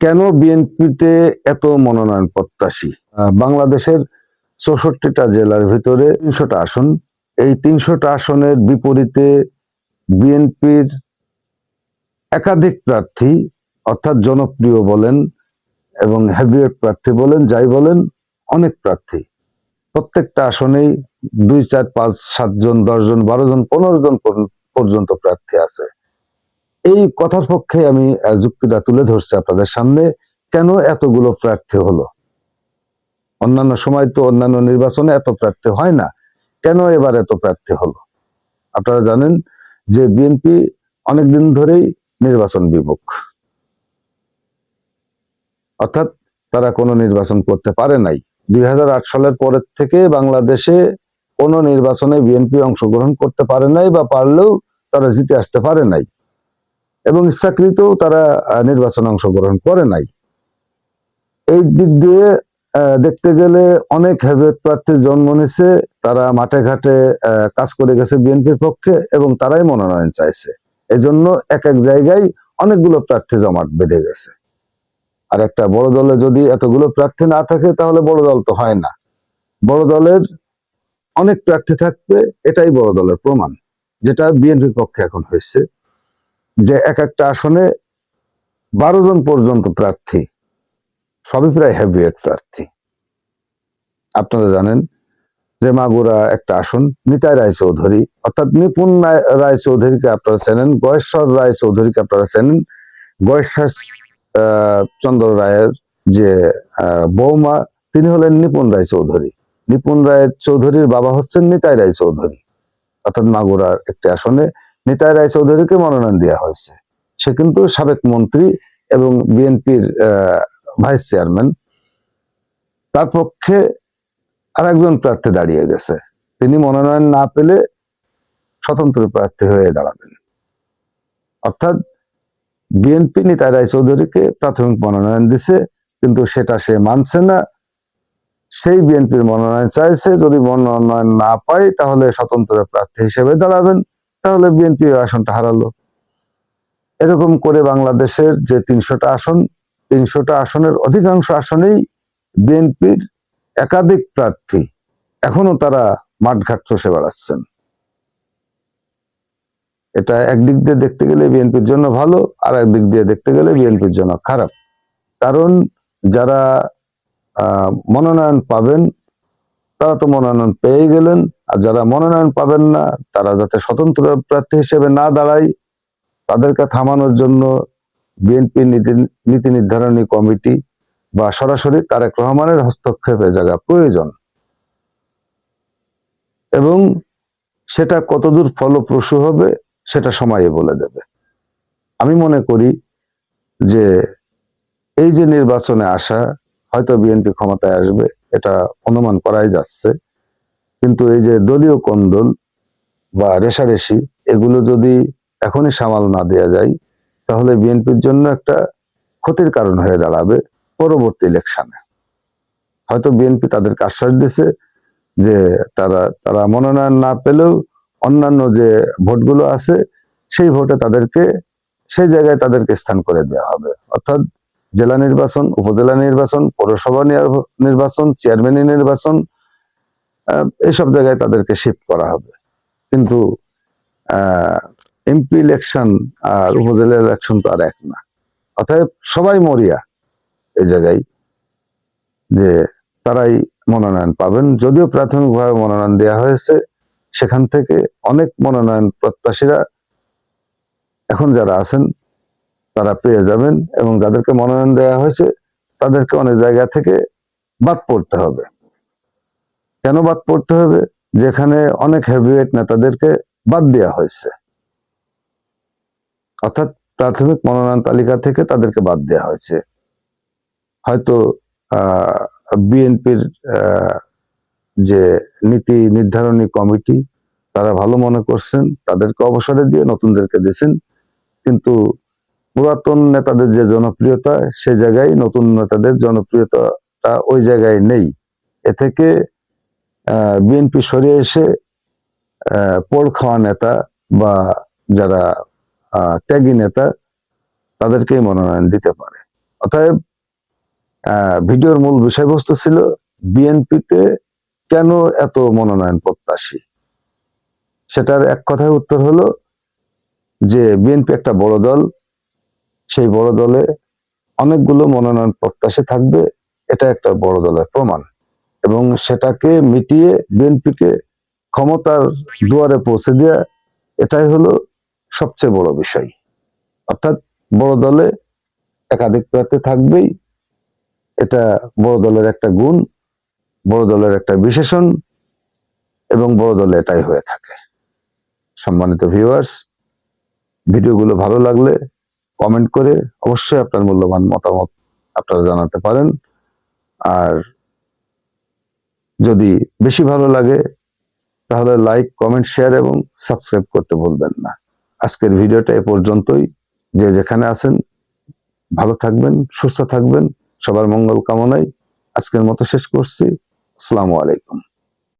কেন বিএনপিতে এত মনোনয়ন প্রত্যাশী? বাংলাদেশের চৌষট্টিটা জেলার ভিতরে তিনশোটা আসন। এই তিনশোটা আসনের বিপরীতে বিএনপির একাধিক প্রার্থী, অর্থাৎ জনপ্রিয় বলেন এবং হেভিওয়েট প্রার্থী বলেন, যাই বলেন, অনেক প্রার্থী। প্রত্যেকটা আসনেই দুই, চার, পাঁচ, সাতজন, দশজন বারো জন পনেরো জন পর্যন্ত প্রার্থী আছে। এই কথার পক্ষে আমি যুক্তিটা তুলে ধরছি আপনাদের সামনে। কেন এতগুলো প্রার্থী হলো? অন্যান্য সময় তো অন্যান্য নির্বাচনে এত প্রার্থী হয় না। কেন এবার এত প্রার্থী হলো? আপনারা জানেন যে বিএনপি অনেকদিন ধরেই নির্বাচন বিমুখ। অর্থাৎ তারা কোনো নির্বাচন করতে পারে নাই। দুই হাজার আট সালের পরের থেকে বাংলাদেশে কোনো নির্বাচনে বিএনপি অংশগ্রহণ করতে পারে নাই বা পারলেও তারা জিতে আসতে পারে নাই। এবং ইচ্ছাকৃতও তারা নির্বাচনে অংশগ্রহণ করে নাই। এই দিক দিয়ে দেখতে গেলে অনেক হেভিয়েট প্রার্থীর জন্ম নিছে, তারা মাঠে ঘাটে কাজ করে গেছে বিএনপির পক্ষে এবং তারাই মনোনয়ন চাইছে। এজন্য এক এক জায়গায় অনেকগুলো প্রার্থী জমাট বেঁধে গেছে। আর একটা বড় দলে যদি এতগুলো প্রার্থী না থাকে, তাহলে বড় দল তো হয় না। বড় দলের অনেক প্রার্থী থাকবে, এটাই বড় দলের প্রমাণ, যেটা বিএনপির পক্ষে এখন হয়েছে। যে এক একটা আসনে বারো জন পর্যন্ত প্রার্থী, সবই প্রায় হেভিয়েট প্রার্থী। আপনারা জানেন যে মাগুরা একটা আসন, নিতাই রায় চৌধুরী অর্থাৎ নিপুণ রায়- রায় চৌধুরীকে আপনারা চেনেন, গয়েশ্বর রায় চৌধুরীকে আপনারা চেনেন। গয়েশ্বর চন্দ্র রায়ের যে বৌমা, তিনি হলেন নিপুণ রায় চৌধুরী নিপুণ রায় চৌধুরীর বাবা হচ্ছেন নিতাই রায় চৌধুরী অর্থাৎ মাগুরার একটি আসনে নিতাই রায় চৌধুরীকে মনোনয়ন দেওয়া হয়েছে। সে কিন্তু সাবেক মন্ত্রী এবং বিএনপির ভাইস চেয়ারম্যান। তার পক্ষে আর একজন প্রার্থী দাঁড়িয়ে গেছে। তিনি মনোনয়ন না পেলে স্বতন্ত্র প্রার্থী হয়ে দাঁড়াবেন। অর্থাৎ বিএনপি নিতাই রায় চৌধুরীকে প্রাথমিক মনোনয়ন দিছে, কিন্তু সেটা সে মানছে না। সেই বিএনপির মনোনয়ন চাইছে, যদি মনোনয়ন না পায়, তাহলে স্বতন্ত্র প্রার্থী হিসেবে দাঁড়াবেন। তাহলে বিএনপি আসনটা হারালো। এরকম করে বাংলাদেশের যে তিনশোটা আসন, তিনশোটা আসনের অধিকাংশ আসনেই বিএনপির একাধিক প্রার্থী এখনও তারা মাঠঘাট চষে বেড়াচ্ছেন। এটা একদিক দিয়ে দেখতে গেলে বিএনপির জন্য ভালো, আর একদিক দিয়ে দেখতে গেলে বিএনপির জন্য খারাপ। কারণ যারা মনোনয়ন পাবেন তারা তো মনোনয়ন পেয়ে গেলেন। আর যারা মনোনয়ন পাবেন না, তারা যাতে স্বতন্ত্র প্রার্থী হিসেবে না দাঁড়ায়, তাদেরকে থামানোর জন্য বিএনপি নীতি নীতি নির্ধারণী কমিটি বা সরাসরি তারেক রহমানের হস্তক্ষেপে জায়গা প্রয়োজন। এবং সেটা কতদূর ফলপ্রসূ হবে, সেটা সময়ে বলে দেবে। আমি মনে করি যে এই যে নির্বাচনে আসা, হয়তো বিএনপি ক্ষমতায় আসবে এটা অনুমান করাই যাচ্ছে। কিন্তু এই যে দলীয় কন্দল বা রেশারেশি এগুলো যদি এখনই সামাল না দেওয়া যায়, তাহলে বিএনপির জন্য একটা ক্ষতির কারণ হয়ে দাঁড়াবে পরবর্তী ইলেকশনে। হয়তো বিএনপি তাদেরকে আশ্বাস দিছে যে তারা তারা মনোনয়ন না পেলেও অন্যান্য যে ভোটগুলো আছে, সেই ভোটে তাদেরকে, সেই জায়গায় তাদেরকে স্থান করে দেওয়া হবে। অর্থাৎ জেলা নির্বাচন উপজেলা নির্বাচন পৌরসভা নির্বাচন চেয়ারম্যান নির্বাচন আহ, এইসব জায়গায় তাদেরকে শিফট করা হবে। কিন্তু এমপি ইলেকশন আর উপজেলা ইলেকশন তো আর এক না। অতএব সবাই মরিয়া এই জায়গায় যে তারাই মনোনয়ন পাবেন। যদিও প্রাথমিকভাবে মনোনয়ন দেওয়া হয়েছে সেখান থেকে অনেক মনোনয়ন প্রত্যাশীরা এখন যারা আছেন তারা পেয়ে যাবেন এবং যাদেরকে মনোনয়ন দেওয়া হয়েছে, তাদেরকে অনেক জায়গা থেকে বাদ পড়তে হবে। কেন বাদ পড়তে হবে? যেখানে অনেক হেভিওয়েট নেতাদেরকে বাদ দেওয়া হয়েছে। অর্থাৎ প্রাথমিক মনোনয়ন তালিকা থেকে তাদেরকে বাদ দেওয়া হয়েছে। হয়তো বিএনপির যে নীতি নির্ধারণী কমিটি, তারা ভালো মনে করছেন, তাদেরকে অবসরে দিয়ে নতুনদেরকে দিয়েছেন। কিন্তু পুরাতন নেতাদের যে জনপ্রিয়তা, সে জায়গায় নতুন নেতাদের জনপ্রিয়তাটা ওই জায়গায় নেই। এ থেকে বিএনপি সরিয়ে এসে পোড় খাওয়া নেতা বা যারা ত্যাগী নেতা, তাদেরকেই মনোনয়ন দিতে পারে। অতএব ভিডিওর মূল বিষয়বস্তু ছিল বিএনপিতে কেন এত মনোনয়ন প্রত্যাশী? সেটার এক কথায় উত্তর হলো যে বিএনপি একটা বড় দল সেই বড় দলে অনেকগুলো মনোনয়ন প্রত্যাশী থাকবে, এটা একটা বড় দলের প্রমাণ। এবং সেটাকে মিটিয়ে বিএনপিকে ক্ষমতার দুয়ারে পৌঁছে দেওয়া এটাই হলো সবচেয়ে বড় বিষয়। অর্থাৎ বড় দলে একাধিক প্রার্থী থাকবেই, এটা বড় দলের একটা গুণ, বড় দলের একটা বিশেষণ, এবং বড় দলে এটাই হয়ে থাকে। সম্মানিত ভিউয়ার্স ভিডিওগুলো ভালো লাগলে কমেন্ট করে অবশ্যই আপনার মূল্যবান মতামত আপনারা জানাতে পারেন। আর যদি বেশি ভালো লাগে, তাহলে লাইক কমেন্ট শেয়ার এবং সাবস্ক্রাইব করতে ভুলবেন না। আজকের ভিডিওটা এ পর্যন্তই। যে যেখানে আছেন, ভালো থাকবেন, সুস্থ থাকবেন। সবার মঙ্গল কামনায় আজকের মতো শেষ করছি। আসসালামু আলাইকুম।